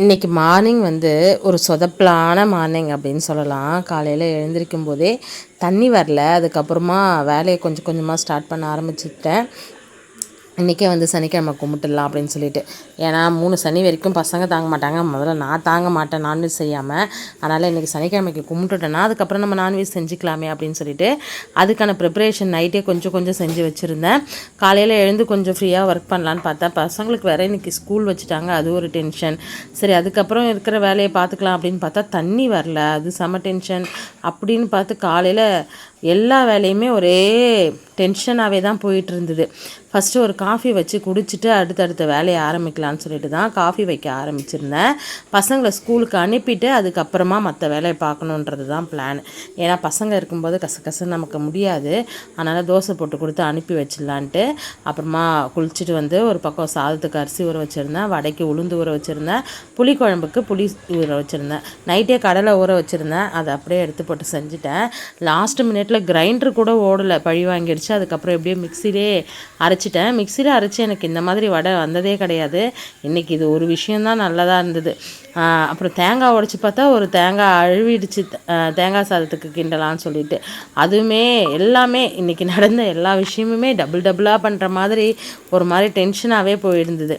இன்றைக்கி மார்னிங் வந்து ஒரு சொதப்பலான மார்னிங் அப்படின்னு சொல்லலாம். காலையில் எழுந்திருக்கும் போதே தண்ணி வரல. அதுக்கப்புறமா வேலையை கொஞ்சம் கொஞ்சமாக ஸ்டார்ட் பண்ண ஆரம்பிச்சுட்டேன். இன்றைக்கே வந்து சனிக்கிழமை கும்பிட்டுடலாம் அப்படின்னு சொல்லிட்டு. ஏன்னா மூணு சனி வரைக்கும் பசங்க தாங்க மாட்டாங்க. முதல்ல நான் தாங்க மாட்டேன் நான்வெஜ் செய்யாமல் அதனால் இன்றைக்கி சனிக்கிழமைக்கு கும்பிட்டுட்டேன்னா அதுக்கப்புறம் நம்ம நான்வெஜ் செஞ்சுக்கலாமே அப்படின்னு சொல்லிட்டு அதுக்கான ப்ரிப்பரேஷன் நைட்டே கொஞ்சம் கொஞ்சம் செஞ்சு வச்சுருந்தேன். காலையில் எழுந்து கொஞ்சம் ஃப்ரீயாக ஒர்க் பண்ணலான்னு பார்த்தா பசங்களுக்கு வேறு இன்றைக்கி ஸ்கூல் வச்சுட்டாங்க. அது ஒரு டென்ஷன் சரி அதுக்கப்புறம் இருக்கிற வேலையை பார்த்துக்கலாம் அப்படின்னு பார்த்தா தண்ணி வரல. அது செம டென்ஷன் அப்படின்னு பார்த்து காலையில் எல்லா வேலையுமே ஒரே டென்ஷனாகவே தான் போயிட்டு இருந்தது ஃபஸ்ட்டு ஒரு காஃபி வச்சு குடிச்சிட்டு அடுத்தடுத்த வேலையை ஆரம்பிக்கலான்னு சொல்லிட்டு தான் காஃபி வைக்க ஆரம்பிச்சிருந்தேன். பசங்களை ஸ்கூலுக்கு அனுப்பிட்டு அதுக்கப்புறமா மற்ற வேலையை பார்க்கணுன்றது தான் பிளான் ஏன்னா பசங்க இருக்கும்போது கசகசன்னு நமக்கு முடியாது. அதனால் தோசை போட்டு கொடுத்து அனுப்பி வச்சிடலான்ட்டு அப்புறமா குளிச்சுட்டு வந்து ஒரு பக்கம் சாதத்துக்கு அரிசி ஊற வச்சுருந்தேன். வடைக்கு உளுந்து ஊற வச்சுருந்தேன். புளி குழம்புக்கு புளி ஊற வச்சுருந்தேன். நைட்டே கடலை ஊற வச்சுருந்தேன். அதை அப்படியே எடுத்து போட்டு செஞ்சுட்டேன். லாஸ்ட் மினிட்ல கிரைண்டர் கூட ஓடலை. பழி வாங்கிடுச்சு அதுக்கப்புறம் எப்படியோ மிக்சிலே அரைச்சிட்டேன். மிக்சியில் அரைச்சி எனக்கு இந்த மாதிரி வடை வந்ததே கிடையாது. இன்றைக்கி இது ஒரு விஷயந்தான் நல்லதாக இருந்தது. அப்புறம் தேங்காய் உடச்சி பார்த்தா ஒரு தேங்காய் அழுவிடுச்சு. தேங்காய் சாதத்துக்கு கிண்டலான்னு சொல்லிட்டு. அதுவுமே எல்லாமே இன்றைக்கி நடந்த எல்லா விஷயமுமே டபுள் டபுளாக பண்ணுற மாதிரி ஒரு மாதிரி டென்ஷனாகவே போயிருந்தது.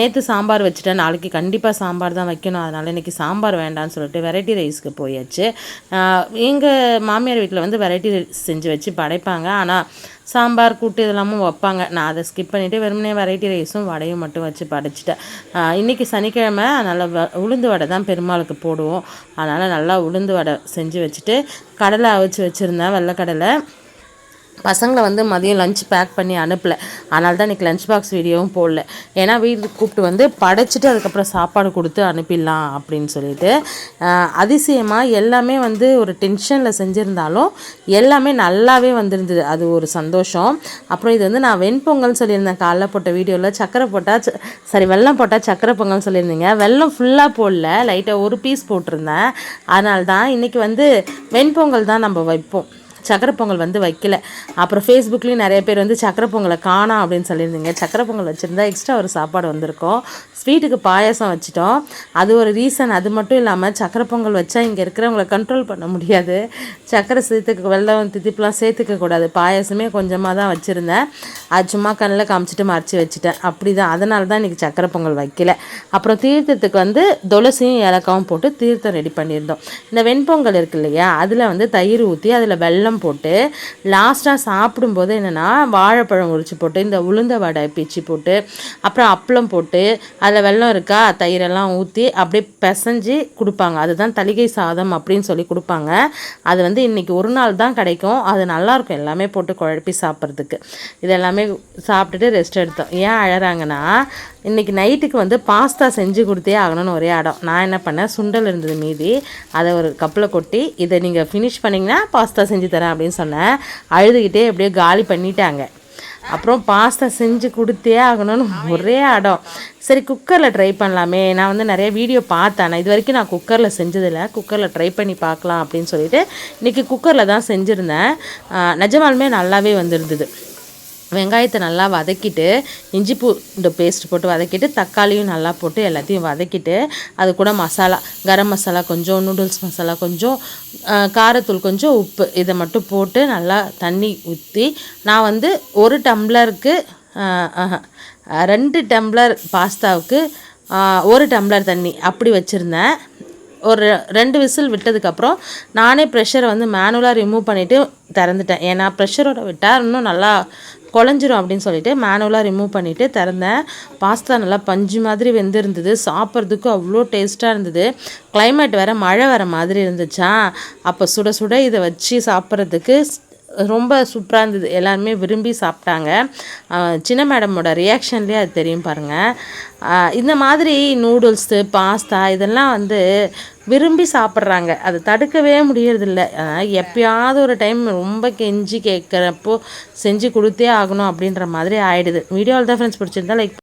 நேற்று சாம்பார் வச்சுட்டேன். நாளைக்கு கண்டிப்பாக சாம்பார் தான் வைக்கணும். அதனால் இன்றைக்கி சாம்பார் வேண்டான்னு சொல்லிட்டு வெரைட்டி ரைஸ்க்கு போயாச்சு. எங்கள் மாமியார் வீட்டில் வந்து வெரைட்டி ரைஸ் செஞ்சு வச்சு படைப்பாங்க. ஆனால் சாம்பார் கூட்டு இதெல்லாமும் வைப்பாங்க. நான் அதை ஸ்கிப் பண்ணிவிட்டு வெறுமனே வெரைட்டி ரைஸும் வடையும் மட்டும் வச்சு படைச்சிட்டேன். இன்றைக்கி சனிக்கிழமை நல்லா உளுந்து வடை தான் பெருமாளுக்கு போடுவோம். அதனால் நல்லா உளுந்து வடை செஞ்சு வச்சுட்டு கடலை அவிச்சு வச்சுருந்தேன் வெள்ளைக்கடலை. பசங்களை வந்து மதியம் லஞ்ச் பேக் பண்ணி அனுப்பலை. அதனால தான் இன்றைக்கி லஞ்ச் பாக்ஸ் வீடியோவும் போடல. ஏன்னா வீட்டுக்கு கூப்பிட்டு வந்து படைச்சிட்டு அதுக்கப்புறம் சாப்பாடு கொடுத்து அனுப்பிடலாம் அப்படின்னு சொல்லிட்டு அதிசயமாக எல்லாமே வந்து ஒரு டென்ஷனில் செஞ்சுருந்தாலும் எல்லாமே நல்லாவே வந்திருந்தது. அது ஒரு சந்தோஷம். அப்புறம் இது வந்து நான் வெண்பொங்கல்னு சொல்லியிருந்தேன். காலைல போட்ட வீடியோவில் சக்கரை போட்டால் சரி வெள்ளம் போட்டால் சக்கரை பொங்கல்னு சொல்லியிருந்தீங்க. வெள்ளம் ஃபுல்லாக போடல. லைட்டாக ஒரு பீஸ் போட்டிருந்தேன். அதனால தான் இன்றைக்கி வந்து வெண்பொங்கல் தான் நம்ம வைப்போம். சக்கரை பொங்கல் வந்து வைக்கல. அப்புறம் ஃபேஸ்புக்லேயும் நிறைய பேர் வந்து சக்கரை பொங்கலை காணாம் அப்படின்னு சொல்லியிருந்தீங்க. சக்கரை பொங்கல் வச்சுருந்தா எக்ஸ்ட்ரா ஒரு சாப்பாடு வந்திருக்கும். ஸ்வீட்டுக்கு பாயசம் வச்சிட்டோம். அது ஒரு ரீசன் அது மட்டும் இல்லாமல் சக்கரை பொங்கல் வச்சா இங்கே இருக்கிறவங்கள கண்ட்ரோல் பண்ண முடியாது. சக்கரை சேர்த்துக்க வெள்ளம் தித்திப்புலாம் சேர்த்துக்க கூடாது. பாயசமே கொஞ்சமாக தான் வச்சுருந்தேன். அது சும்மா கண்ணில் காமிச்சிட்டு மறைச்சி வச்சுட்டேன். அப்படி தான் அதனால தான் இன்றைக்கி சக்கரை பொங்கல் வைக்கல. அப்புறம் தீர்த்தத்துக்கு வந்து துளசியும் ஏலக்காவும் போட்டு தீர்த்தம் ரெடி பண்ணியிருந்தோம். இந்த வெண்பொங்கல் இருக்கு இல்லையா? அதில் வந்து தயிர் ஊற்றி அதில் வெள்ளம் வெல்லம் போட்டு லாஸ்ட்டாக சாப்பிடும்போது என்னென்னா வாழைப்பழம் உரிச்சு போட்டு இந்த உளுந்த வடை பிச்சு போட்டு அப்புறம் அப்பளம் போட்டு அதில் வெள்ளம் இருக்கா தயிரெல்லாம் ஊற்றி அப்படியே பிசைஞ்சு கொடுப்பாங்க. அதுதான் தலிகை சாதம் அப்படின்னு சொல்லி கொடுப்பாங்க. அது வந்து இன்றைக்கி ஒரு நாள் தான் கிடைக்கும். அது நல்லாயிருக்கும் எல்லாமே போட்டு குழப்பி சாப்பிட்றதுக்கு. இதெல்லாமே சாப்பிட்டுட்டு ரெஸ்ட் எடுத்தோம். ஏன் அழகிறாங்கன்னா இன்றைக்கி நைட்டுக்கு வந்து பாஸ்தா செஞ்சு கொடுத்தே ஆகணும்னு ஒரே இடம் நான் என்ன பண்ணேன்? சுண்டல் இருந்தது மீதி. அதை ஒரு கப்பில் கொட்டி இதை நீங்கள் ஃபினிஷ் பண்ணிங்கன்னா பாஸ்தா செஞ்சு தரேன். அப்படின்னு சொன்னேன். அழுதுகிட்டே எப்படியோ காலி பண்ணிட்டாங்க. அப்புறம் பாஸ்தா செஞ்சு கொடுத்தே ஆகணும்னு ஒரே அடம். சரி குக்கரில் ட்ரை பண்ணலாமே. நான் வந்து நிறைய வீடியோ பார்த்தேன். இது வரைக்கும் நான் குக்கரில் செஞ்சதில்லை. குக்கரில் ட்ரை பண்ணி பார்க்கலாம் அப்படின்னு சொல்லிட்டு இன்றைக்கி குக்கரில் தான் செஞ்சுருந்தேன். நிஜமாலுமே நல்லாவே வந்துருந்தது. வெங்காயத்தை நல்லா வதக்கிட்டு இஞ்சி பூண்டு பேஸ்ட் போட்டு வதக்கிட்டு தக்காளியும் நல்லா போட்டு எல்லாத்தையும் வதக்கிட்டு அது கூட மசாலா கரம் மசாலா கொஞ்சம் நூடுல்ஸ் மசாலா கொஞ்சம் காரத்தூள் கொஞ்சம் உப்பு இதை மட்டும் போட்டு நல்லா தண்ணி ஊற்றி நான் வந்து ஒரு டம்ளருக்கு ரெண்டு டம்ளர் பாஸ்தாவுக்கு ஒரு டம்ளர் தண்ணி அப்படி வச்சுருந்தேன். ஒரு ரெண்டு விசில் விட்டதுக்கப்புறம் நானே ப்ரெஷரை வந்து மேனுவலாக ரிமூவ் பண்ணிவிட்டு திறந்துட்டேன். ஏன்னா ப்ரெஷரோட விட்டால் இன்னும் நல்லா குழஞ்சிரும் அப்படின்னு சொல்லிட்டு மேனுவலாக ரிமூவ் பண்ணிவிட்டு திறந்தேன். பாஸ்தா நல்லா பஞ்சு மாதிரி வெந்திருந்தது. சாப்பிட்றதுக்கு அவ்வளோ டேஸ்ட்டாக இருந்தது. கிளைமேட் வேறு மழை வர மாதிரி இருந்துச்சா? அப்போ சுட சுட இதை வச்சு சாப்பிட்றதுக்கு ரொம்ப சூப்பராக இருந்தது. எல்லாருமே விரும்பி சாப்பிட்டாங்க. சின்ன மேடமோட ரியாக்ஷன்லேயே அது தெரியும் பாருங்கள் இந்த மாதிரி நூடுல்ஸு பாஸ்தா இதெல்லாம் வந்து விரும்பி சாப்பிட்றாங்க. அதை தடுக்கவே முடியறதில்ல. எப்பயாவது ஒரு டைம் ரொம்ப கெஞ்சி கேட்குறப்போ செஞ்சு கொடுத்தே ஆகணும் அப்படின்ற மாதிரி ஆகிடுது வீடியோவில் தான் ஃப்ரெண்ட்ஸ் பிடிச்சிருந்தா லைக்